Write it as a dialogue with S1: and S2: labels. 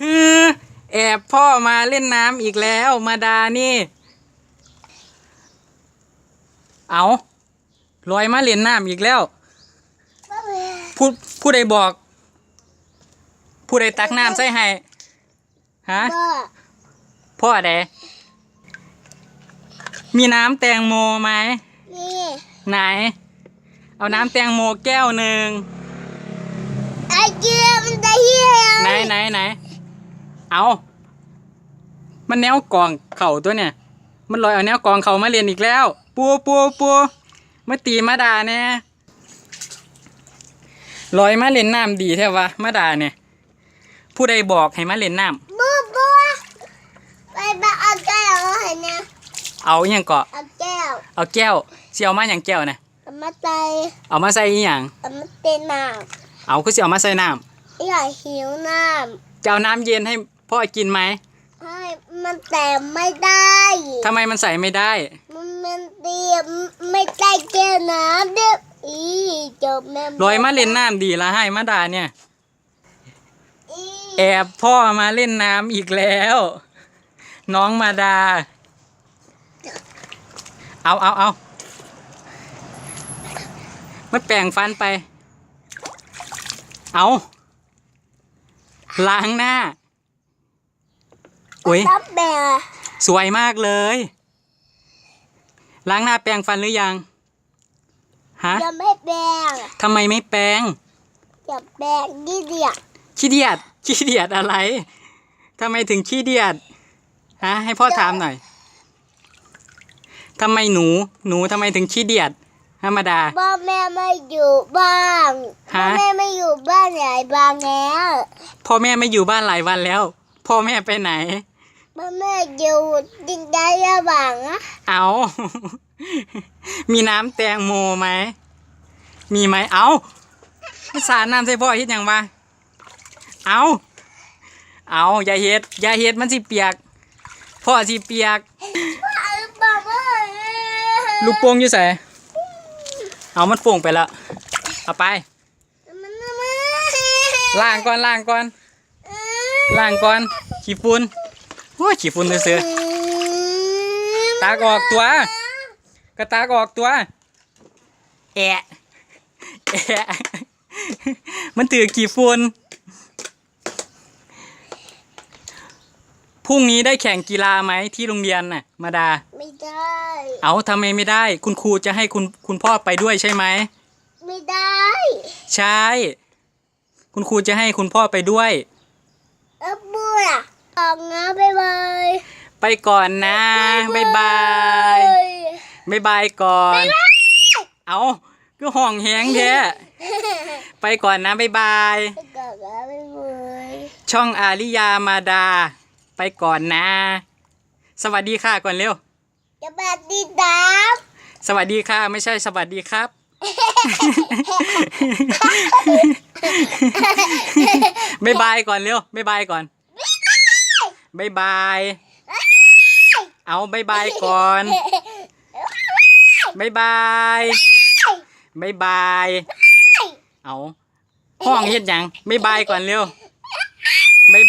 S1: ฮือแอบพ่อมาเล่นน้ำอีกแล้วมาดานี่ เอาลอยมาเล่นน้ำอีกแล้ว ผู้ผู้ใดบอก ผู้ใดตักน้ำใส่ให้ฮะ
S2: พ่อ
S1: พ่อใดมีน้ำแตงโมไหม
S2: นี่
S1: ไหน เอาน้ำแตงโมแก้วหนึ่ง
S2: ไอ้เจี๊ยบมันจะเหี้ย
S1: ไหนไหนไหน เอามันแนวกองเข่าตัวเนี่ย มันลอยเอาแนวกองเข่ามาเรียนอีกแล้วปัวปัวปัวมาตีมาด่าเนี่ยลอยมาเล่นน้ำดีแท้วะมาด่าเนี่ย ผู้ใดบอกให้มาเล่นน้
S2: บัวบัวไปไปเอาแก้วมาให้นะำ
S1: เอาอหย่างเกาะ
S2: เอาแก้ว
S1: เอาแก้วเสียวมาอย่างแก้วนะ
S2: เอามาใส่
S1: เอามาใส่อหย่าง
S2: เอามาเต้นน้
S1: เอาคือเสียวมาใส่น้ำ
S2: อยากหิวน้ำ
S1: จะเอาน้ำเย็นให้ พ่อกินไหมำ
S2: ให้มันแต่ไม่ได้
S1: ทำไมมันใส่ไม่ได้
S2: มันมันเตียมไม่ได้แก้วน้ำเด้ออีจบแม่
S1: ลอยมาเล่นน้ำดีละให้มาด่าเนี่ย
S2: อี
S1: แอบพ่อมาเล่นน้ำอีกแล้ว น้องมาดา เอาเอาเอาไม่แปลงฟันไป เอาล้างหน้า อุ้ย
S2: ตับแบะ
S1: สวยมากเลย ล้างหน้าแปรงฟันหรือยัง ฮะ
S2: จะไม่แบง
S1: ทำไมไม่แปรง
S2: จะแบงนี่เดียว
S1: ขี้เดียดขี้เดียดอะไรทำไมถึงขี้เดียด ฮะ ให้พ่อถามหน่อยทำไมหนู หนูทำไมถึงขี้เดียด ธรรมดา
S2: พ่อแม่ไม่อยู่บ้าน
S1: ฮะ
S2: พ่อแม่ไม่อยู่บ้านใหญ่บางแล้ว
S1: พ่อแม่ไม่อยู่บ้านหลายวันแล้ว พ่อแม่ไปไหน
S2: พ่อแม่อยู่ดินแดนระหว่างอะ
S1: เอา มีน้ำแตงโมไหม มีไหม เอาสาดน้ำใส่พ่อเฮ็ดหยังวะเอา เอาอย่าเฮ็ดอย่าเฮ็ดมันสิเปียก พ่อสิเปียก
S2: บ้าบ้า
S1: ลูกโป่งอยู่ใส่เอามันโป่งไปแล้ว เอาไป
S2: มันมา
S1: ล้างก่อนล้างก่อนล้างก่อน ขี้ฝุ่น โอ้ยขี้ฝุ่นซื้อๆตากออกตัว กระตากออกตัว แอะแอะมันถือกี่ฝุ่นพรุ่งนี้ได้แข่งกีฬาไหมที่โรงเรียนน่ะ มาดา
S2: ไม่ได้
S1: เอาทำไมไม่ได้ คุณครูจะให้คุณคุณพ่อไปด้วยใช่ไหม
S2: ไม่ได้
S1: ใช่ คุณครูจะให้คุณพ่อไปด้วย
S2: เออบัว ออกนะไปบาย
S1: ไปก่อนนะบายบายบายบายก่อน เอาก็ห้องแหงแท้ไปก่อนนะบายบาย
S2: ไปก่อนนะไปบาย
S1: ช่องอาริยามาดา ไปก่อนนะ สวัสดีค่ะก่อนเร็ว
S2: จะบัดดีดาม
S1: สวัสดีค่ะไม่ใช่สวัสดีครับบายบายก่อนเร็วบายบายก่อน บายบาย เอาบายบายก่อนบายบายบายบาย เอาห้องเฮ็ดหยังบายบายก่อนเร็วบายบาย